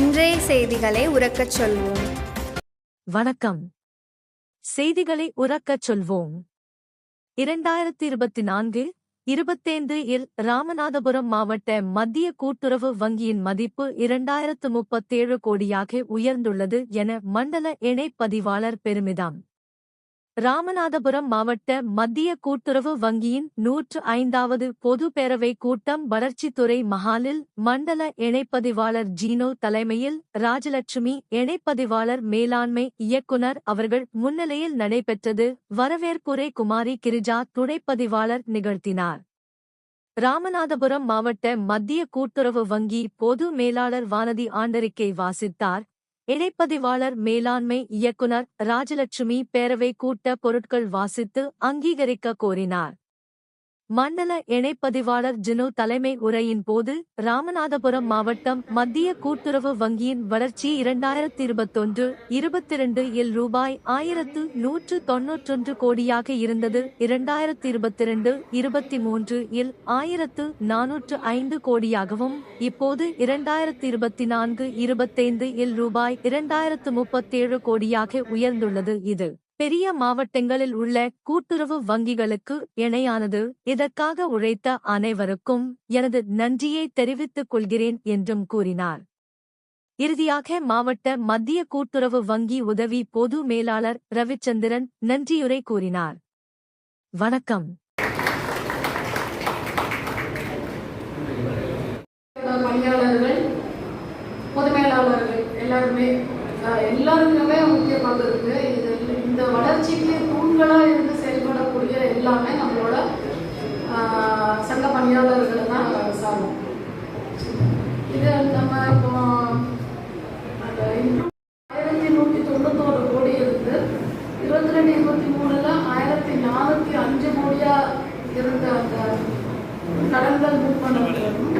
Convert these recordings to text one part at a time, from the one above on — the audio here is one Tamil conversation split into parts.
இன்றைய செய்திகளை உறக்கச் சொல்வோம். வணக்கம். செய்திகளை உறக்கச் சொல்வோம். இரண்டாயிரத்தி இருபத்தி நான்கு இருபத்தைந்து இல் ராமநாதபுரம் மாவட்ட மத்திய கூட்டுறவு வங்கியின் மதிப்பு இரண்டாயிரத்து முப்பத்தேழு கோடியாக உயர்ந்துள்ளது என மண்டல இணைப்பதிவாளர் பெருமிதம். ராமநாதபுரம் மாவட்ட மத்திய கூட்டுறவு வங்கியின் நூற்று ஐந்தாவது பொது பேரவை கூட்டம் வளர்ச்சித்துறை மஹாலில் மண்டல இணைப்பதிவாளர் ஜீனோ தலைமையில் ராஜலட்சுமி இணைப்பதிவாளர் மேலாண்மை இயக்குனர் அவர்கள் முன்னிலையில் நடைபெற்றது. வரவேற்புரை குமாரி கிரிஜா துணைப்பதிவாளர் நிகழ்த்தினார். ராமநாதபுரம் மாவட்ட மத்திய கூட்டுறவு வங்கி பொது மேலாளர் வானதி ஆண்டறிக்கை வாசித்தார். இணைப்பதிவாளர் மேலாண்மை இயக்குனர் ராஜலட்சுமி பேரவை கூட்ட பொருட்கள் வாசித்து அங்கீகரிக்க கோரினார். மண்டல இணைப்பதிவாளர் ஜினு தலைமை உரையின் போது ராமநாதபுரம் மாவட்டம் மத்திய கூட்டுறவு வங்கியின் வளர்ச்சி இரண்டாயிரத்தி இருபத்தொன்று இருபத்திரண்டு இல் ரூபாய் ஆயிரத்து நூற்று தொன்னூற்றொன்று கோடியாக இருந்தது. இரண்டாயிரத்தி இருபத்திரண்டு இருபத்தி மூன்று இல் ஆயிரத்து நானூற்று ஐந்து கோடியாகவும் இப்போது இரண்டாயிரத்தி இருபத்தி நான்கு இருபத்தைந்து இல் ரூபாய் இரண்டாயிரத்து முப்பத்தேழு கோடியாக உயர்ந்துள்ளது. இது பெரிய மாவட்டங்களில் உள்ள கூட்டுறவு வங்கிகளுக்கு இணையானது இதற்காக உழைத்த அனைவருக்கும் எனது நன்றியை தெரிவித்துக் கொள்கிறேன் என்றும் கூறினார். இறுதியாக மாவட்ட மத்திய கூட்டுறவு வங்கி உதவி பொது மேலாளர் ரவிச்சந்திரன் நன்றியுரை கூறினார். வணக்கம். பணியாளர்கள் பொது மேலாளர்கள் எல்லாருமே எல்லாருக்குமே முக்கிய பங்கு இருக்கு. வளர்ச்சிக்கு தூண்களாக இருந்து செயல்படக்கூடிய எல்லாமே நம்மளோட சங்க பணியாளர்கள் தான் சாரும் இது நம்ம இப்போ அந்த ஆயிரத்தி நூற்றி தொண்ணூத்தோரு கோடி இருந்து இருபத்தி ரெண்டு இருபத்தி மூணுல ஆயிரத்தி நானூற்றி அஞ்சு கோடியா இருந்த அந்த கடன்கள் மூவ் பண்ணப்படும்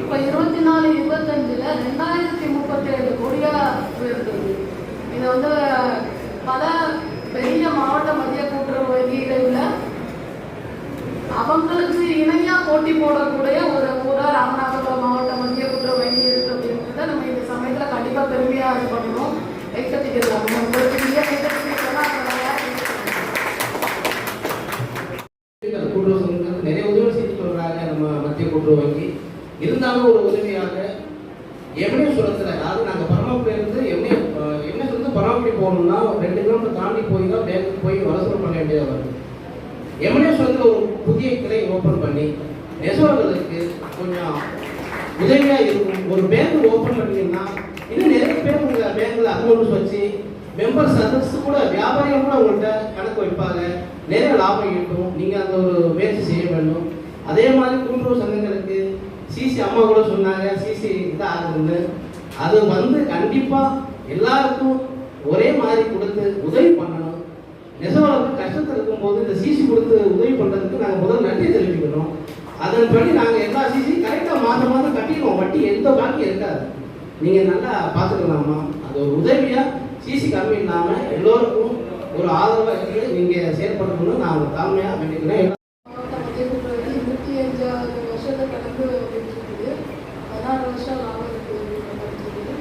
இப்போ இருபத்தி நாலு இருபத்தஞ்சில் ரெண்டாயிரத்தி முப்பத்தி ஏழு கோடியா உயர்ந்தது இதை வந்து பல பெரிய மாவட்ட மத்திய கூட்டுறவு வங்கிகளில் அவங்களுக்கு இணையா போட்டி போடக்கூடிய ஒரு ஊரா ராமநாதபுரம் மாவட்டம் மத்திய கூட்டுறவு வங்கி இருக்கு அப்படின்றத நம்ம இந்த சமயத்துல கண்டிப்பா பெருமையா இது பண்ணணும். கைக்கட்டிக்கலாம் நிறைய உதவி செஞ்சுட்டு வர்றாங்க நம்ம மத்திய கூட்டுறவு வங்கி. இருந்தாலும் ஒரு உதவியாக எமனேஸ்வரத்தில் அதாவது நாங்கள் பரமக்குடியிலிருந்து இருந்து எம்ஏ எம்ஏஸ்வரத்து பரமக்குடி போகணும்னா ரெண்டு கிலோமீட்டர் தாண்டி போய் தான் பேங்க்கு போய் வசூல் பண்ண வேண்டியதாக வருது. சுரத்துல ஒரு புதிய கிளை ஓப்பன் பண்ணி நெசவாளர்களுக்கு கொஞ்சம் உதவியாக இருக்கும். ஒரு பேங்க் ஓப்பன் பண்ணீங்கன்னா இன்னும் நிறைய பேர் உங்கள் பேங்க்கில் அக்கௌண்ட்ஸ் வச்சு மெம்பர் சர்வீஸ் கூட வியாபாரிகள் கூட உங்கள்கிட்ட கணக்கு வைப்பாங்க. நிறைய லாபம் ஈட்டும். நீங்கள் அந்த ஒரு முயற்சி செய்ய வேண்டும். அதே மாதிரி கூட்டுறவு சங்கங்களுக்கு சிசி அம்மா கூட சொன்னாங்க சிசி இதாக ஆகுதுன்னு. அது வந்து கண்டிப்பாக எல்லாருக்கும் ஒரே மாதிரி கொடுத்து உதவி பண்ணணும். நெசவாளர்கள் கஷ்டத்தில் இருக்கும்போது இந்த சிசி கொடுத்து உதவி பண்ணுறதுக்கு நாங்கள் முதல் நன்றி தெரிவிக்கணும். அதன்படி நாங்கள் எல்லா சிசி கரெக்டாக மாதம் மாதம் கட்டிடுவோம். வட்டி எந்த பாக்கி இருக்காது. நீங்கள் நல்லா பார்த்துக்கலாமா? அது ஒரு உதவியாக சிசி கம்மி இல்லாமல் எல்லோருக்கும் ஒரு ஆதரவாக இருக்குது நீங்கள் செயல்படணும்னு நான் தாழ்மையாக வேண்டிக்கிறேன் மாவட்ட மத்திய கூட்டுறவு வங்கி இருபத்தி அஞ்சாவது வருஷத்தை கடந்து இருக்குது பதினாறு வருஷம் லாபம் இருக்குது இருக்குது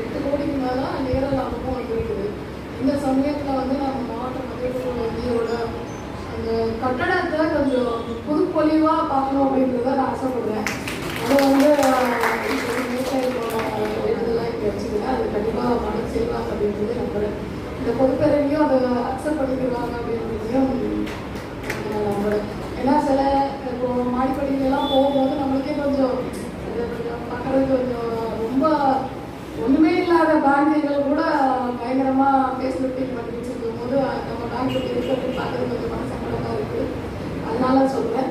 எட்டு கோடிக்கு மேலே நேர லாபமும் வந்திருக்குது இந்த சமயத்தில் வந்து நம்ம மாவட்ட மத்திய கூட்டுறவு வங்கியோட அந்த கட்டடத்தை கொஞ்சம் புதுப்பொலிவாக பார்க்கணும் அப்படின்றத நான் ஆசைப்படுறேன். அது வந்து வேண்டுதலாக இங்கே வச்சுக்கிறேன் அது கண்டிப்பாக மனம் செய்வாங்க அப்படின்றது நம்புறேன் இந்த பொதுப்பேரவையும் அதை அக்செப்ட் பண்ணிக்கிறாங்க அப்படின்றதையும் நான் நம்புறேன் ஏன்னா சில இப்போ மாடிப்படியிலலாம் போகும்போது நம்மளுக்கே கொஞ்சம் இது கொஞ்சம் கொஞ்சம் ரொம்ப ஒன்றுமே இல்லாத பேங்குகள் கூட பயங்கரமாக ஃபேஸ் லிஃப்டிங் பண்ணி வச்சிருக்கும் போது நம்ம பேங்க் இருக்கிறது பார்க்கறது கொஞ்சம் மனசங்கடமாக இருக்குது அதனால சொல்கிறேன்